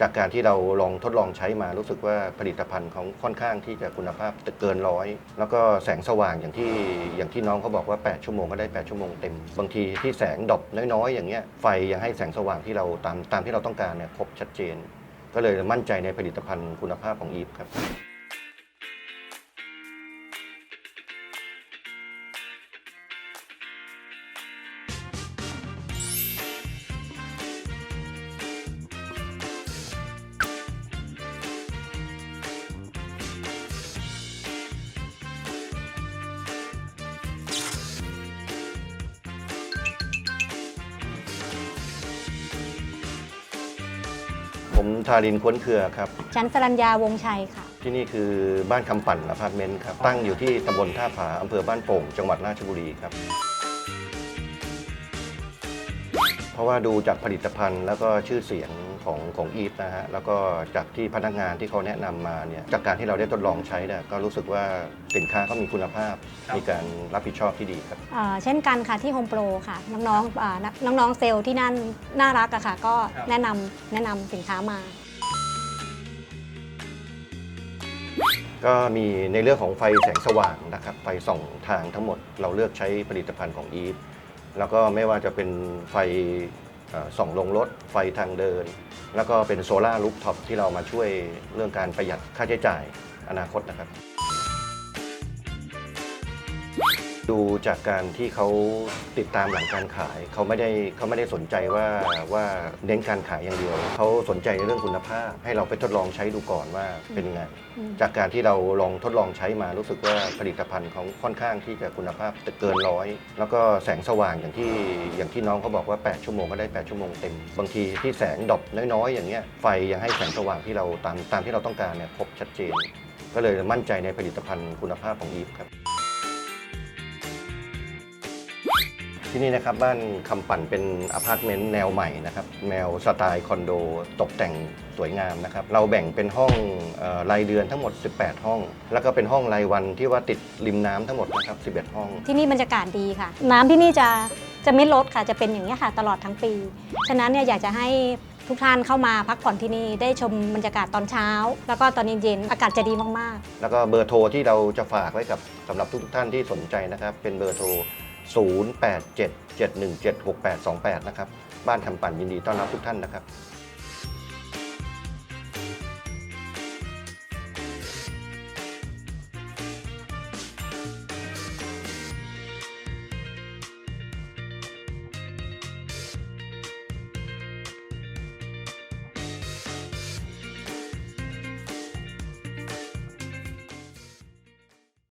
จากการที่เราลองทดลองใช้มารู้สึกว่าผลิตภัณฑ์ของค่อนข้างที่จะคุณภาพเกินร้อยแล้วก็แสงสว่างอย่างที่อย่างที่น้องเขาบอกว่า 8 ชั่วโมงก็ได้ 8 ชั่วโมงเต็ม บางทีที่แสงดรอปน้อยๆ อย่างเงี้ยไฟยังให้แสงสว่างที่เราตามตามที่เราต้องการเนี่ยครบชัดเจน ก็เลยมั่นใจในผลิตภัณฑ์คุณภาพของอีฟครับ ผมทารินควนเครือครับ ฉันสรัญญาวงชัยค่ะ ที่นี่คือบ้านคำปั่นอพาร์ตเมนต์ครับ ตั้งอยู่ที่ตำบลท่าผาอำเภอบ้านโป่ง จังหวัดราชบุรีครับ ราะว่าดูจากผลิตภัณฑ์ แล้วก็ชื่อเสียงของของอีฟนะฮะแล้วก็จากที่พนักงานที่เขาแนะนำมาเนี่ยจากการที่เราได้ทดลองใช้เนี่ยก็รู้สึกว่าสินค้าเขามีคุณภาพ มีการรับผิดชอบที่ดีครับ เอ่อเช่นกันค่ะที่โฮมโปรค่ะ น้องๆอ่าน้องๆเซลล์ที่นั่นน่ารักอะค่ะ ก็ครับ แนะนำแนะนำสินค้ามา ก็มีในเรื่องของไฟแสงสว่างนะครับไฟส่องทางทั้งหมดเราเลือกใช้ผลิตภัณฑ์ของอีฟ แล้วก็ไม่ว่าจะเป็นไฟส่องลงรถไฟทางเดิน แล้วก็เป็นโซลาร์ลูฟท็อปที่เรามาช่วยเรื่องการประหยัดค่าใช้จ่ายอนาคตนะครับ ดูจากการที่เขาติดตามหลังการขายเขาไม่ได้เขาไม่ได้สนใจว่าว่าเน้นการขายอย่างเดียวเขาสนใจในเรื่องคุณภาพ ให้เราไปทดลองใช้ดูก่อนว่าเป็นยังไงอืมจากการที่เราลองทดลองใช้มารู้สึกว่าผลิตภัณฑ์ของค่อนข้างที่จะคุณภาพเกินร้อย แล้วก็แสงสว่างอย่างที่อย่างที่น้องเขาบอกว่า 8 ชั่วโมงก็ได้ 8 ชั่วโมงเต็ม บางทีที่แสงดรอปน้อยๆ อย่างเงี้ยไฟยังให้แสงสว่างที่เราตามตามที่เราต้องการเนี่ยครบชัดเจน ก็เลยมั่นใจในผลิตภัณฑ์คุณภาพของอีฟครับ ที่นี่นะครับบ้านคำปั่นเป็นอพาร์ตเมนต์แนวใหม่นะครับแนวสไตล์คอนโดตกแต่งสวยงามนะครับเราแบ่งเป็นห้องเอ่อรายเดือนทั้งหมด 18 ห้อง แล้วก็เป็นห้องรายวันที่ว่าติดริมน้ำทั้งหมดนะครับ 11 ห้อง ที่นี่บรรยากาศดีค่ะ น้ำที่นี่จะจะไม่ลดค่ะจะเป็นอย่างนี้ยค่ะ ตลอดทั้งปี ฉะนั้นเนี่ยอยากจะให้ทุกท่านเข้ามาพักผ่อนที่นี่ได้ชมบรรยากาศตอนเช้า แล้วก็ตอนเย็นๆอากาศจะดีมากๆแล้วก็เบอร์โทรที่เราจะฝากไว้กับสำหรับทุกๆท่านที่สนใจนะครับ เป็นเบอร์โทร 0877176828 นะครับ บ้านคำปั่นยินดีต้อนรับทุกท่านนะครับ